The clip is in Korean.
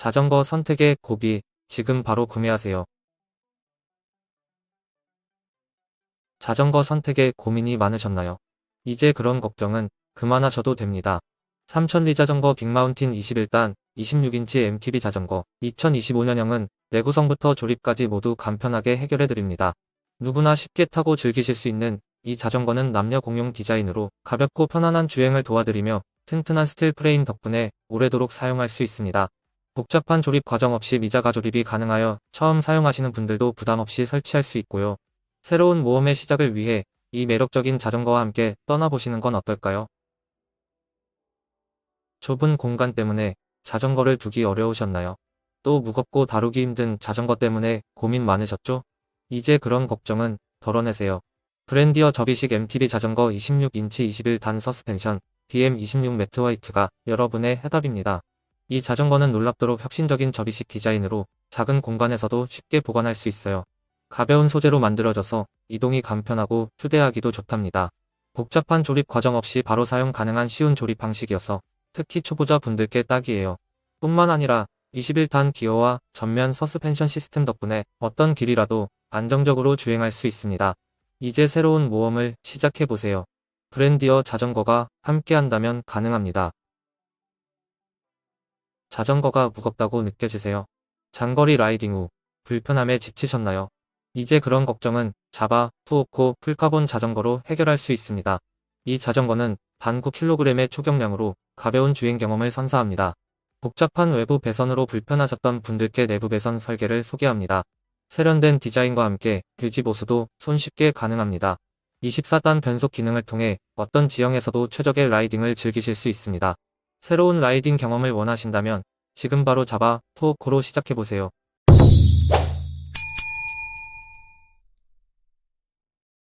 자전거 선택의 고비, 지금 바로 구매하세요. 자전거 선택에 고민이 많으셨나요? 이제 그런 걱정은 그만하셔도 됩니다. 삼천리 자전거 빅마운틴 21단 26인치 MTB 자전거 2025년형은 내구성부터 조립까지 모두 간편하게 해결해드립니다. 누구나 쉽게 타고 즐기실 수 있는 이 자전거는 남녀 공용 디자인으로 가볍고 편안한 주행을 도와드리며 튼튼한 스틸 프레임 덕분에 오래도록 사용할 수 있습니다. 복잡한 조립 과정 없이 미자가 조립이 가능하여 처음 사용하시는 분들도 부담 없이 설치할 수 있고요. 새로운 모험의 시작을 위해 이 매력적인 자전거와 함께 떠나보시는 건 어떨까요? 좁은 공간 때문에 자전거를 두기 어려우셨나요? 또 무겁고 다루기 힘든 자전거 때문에 고민 많으셨죠? 이제 그런 걱정은 덜어내세요. 브랜디어 접이식 MTB 자전거 26인치 21단 서스펜션 BM26 매트 화이트가 여러분의 해답입니다. 이 자전거는 놀랍도록 혁신적인 접이식 디자인으로 작은 공간에서도 쉽게 보관할 수 있어요. 가벼운 소재로 만들어져서 이동이 간편하고 휴대하기도 좋답니다. 복잡한 조립 과정 없이 바로 사용 가능한 쉬운 조립 방식이어서 특히 초보자 분들께 딱이에요. 뿐만 아니라 21단 기어와 전면 서스펜션 시스템 덕분에 어떤 길이라도 안정적으로 주행할 수 있습니다. 이제 새로운 모험을 시작해보세요. 브랜디어 자전거가 함께한다면 가능합니다. 자전거가 무겁다고 느껴지세요? 장거리 라이딩 후 불편함에 지치셨나요? 이제 그런 걱정은 자바, 푸오코, 풀카본 자전거로 해결할 수 있습니다. 이 자전거는 단 9kg의 초경량으로 가벼운 주행 경험을 선사합니다. 복잡한 외부 배선으로 불편하셨던 분들께 내부 배선 설계를 소개합니다. 세련된 디자인과 함께 규지 보수도 손쉽게 가능합니다. 24단 변속 기능을 통해 어떤 지형에서도 최적의 라이딩을 즐기실 수 있습니다. 새로운 라이딩 경험을 원하신다면 지금 바로 잡아 푸오코로 시작해보세요.